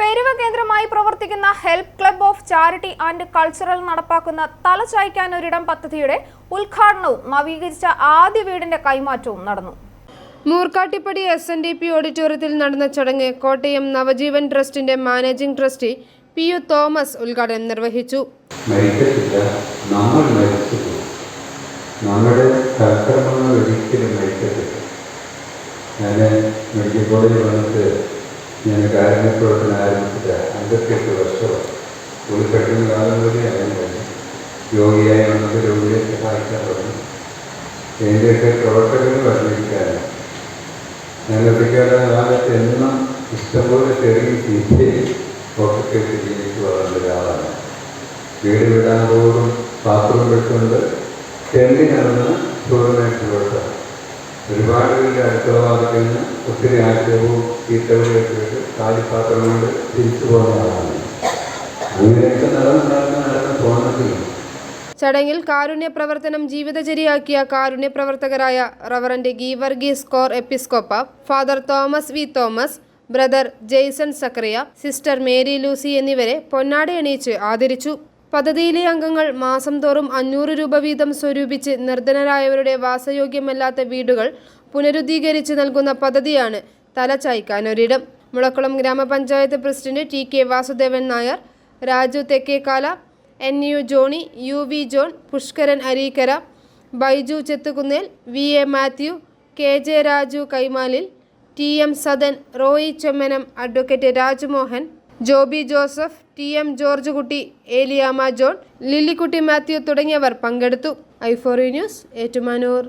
പെരുവ കേന്ദ്രമായി പ്രവർത്തിക്കുന്ന help club of charity and cultural നടപ്പാക്കുന്ന തലചായ്ക്കാൻ ഒരിടം പദ്ധതിയുടെ ഉദ്ഘാടനവും നവീകരിച്ച ആദ്യ വീടിന്റെ കൈമാറ്റവും നടന്നു. Moorkattippadi S N D P ഓഡിറ്റോറിയത്തിൽ നടന്ന ചടങ്ങ് കോട്ടയം നവജീവൻ ട്രസ്റ്റിന്റെ managing trustee P U Thomas ഉദ്ഘാടനം നിർവഹിച്ചു. നമ്മൾ നമ്മുടെ സൽക്കർമ്മങ്ങൾ ഒരിക്കലും മരിക്കത്തില്ല. ഞാൻ മെഡിക്കൽ കോളേജിൽ വന്നിട്ട് ഞാൻ കാരുണ്യപ്രവർത്തനം ആരംഭിച്ചിട്ട് അമ്പത്തെട്ട് വർഷമാണ് ഒരു പെട്ടെന്ന് കാലം വരെ കഴിഞ്ഞു രോഗിയായി വന്നത് രോഗിയെ സഹായിക്കാൻ തുടങ്ങി എന്റെയൊക്കെ പ്രവർത്തകങ്ങൾ വർദ്ധിക്കാനും ഞാൻ ഒറ്റയ്ക്കാല കാലത്ത് എന്നും ഇഷ്ടംപോലെ ചെറിയ ചീത്തയും ഒക്കെ ജീവിച്ച് വളർന്ന ഒരാളാണ്. വീട് വിടാൻ പോകും പാത്രം വെച്ചുകൊണ്ട് ചെണ്ടി നടന്ന് ചോറിനായിട്ടുള്ള ഒരുപാട് നിന്ന് ഒത്തിരി ആഗ്രഹവും ചീത്തവും കൊണ്ട് തിരിച്ചു പോകുന്ന ആളാണ്. അങ്ങനെയൊക്കെ നടന്ന് നടന്ന് തോന്നത്തില്ല ചടങ്ങിൽ കാരുണ്യ പ്രവർത്തനം ജീവിതചര്യയാക്കിയ കാരുണ്യ പ്രവർത്തകരായ റവറന്റ് ഗീവർഗീസ് കോർ എപ്പിസ്കോപ്പ father Thomas V Thomas brother Jaison Sakariya sister Mary Lucy എന്നിവരെ പൊന്നാട എണീച്ച് ആദരിച്ചു. പദ്ധതിയിലെ അംഗങ്ങൾ മാസം തോറും അഞ്ഞൂറ് രൂപ വീതം സ്വരൂപിച്ച് നിർധനരായവരുടെ വാസയോഗ്യമല്ലാത്ത വീടുകൾ പുനരുദ്ധീകരിച്ച് നൽകുന്ന പദ്ധതിയാണ് തലചായ്ക്കാനൊരിടം മുളക്കുളം ഗ്രാമപഞ്ചായത്ത് president T K Vasudevan Nair Raju Thekkekkala N U Johny U V John Pushkaran Areekkara Baiju Chethukunnel V A Mathew K J Raju Kaimalil T M Sadan Roy Chemmanam advocate Rajmohan Joby Joseph T M George Kutty Eliyamma John Lillikutty Mathew തുടങ്ങിയവർ പങ്കെടുത്തു. ഐഫോറി news Ettumanoor.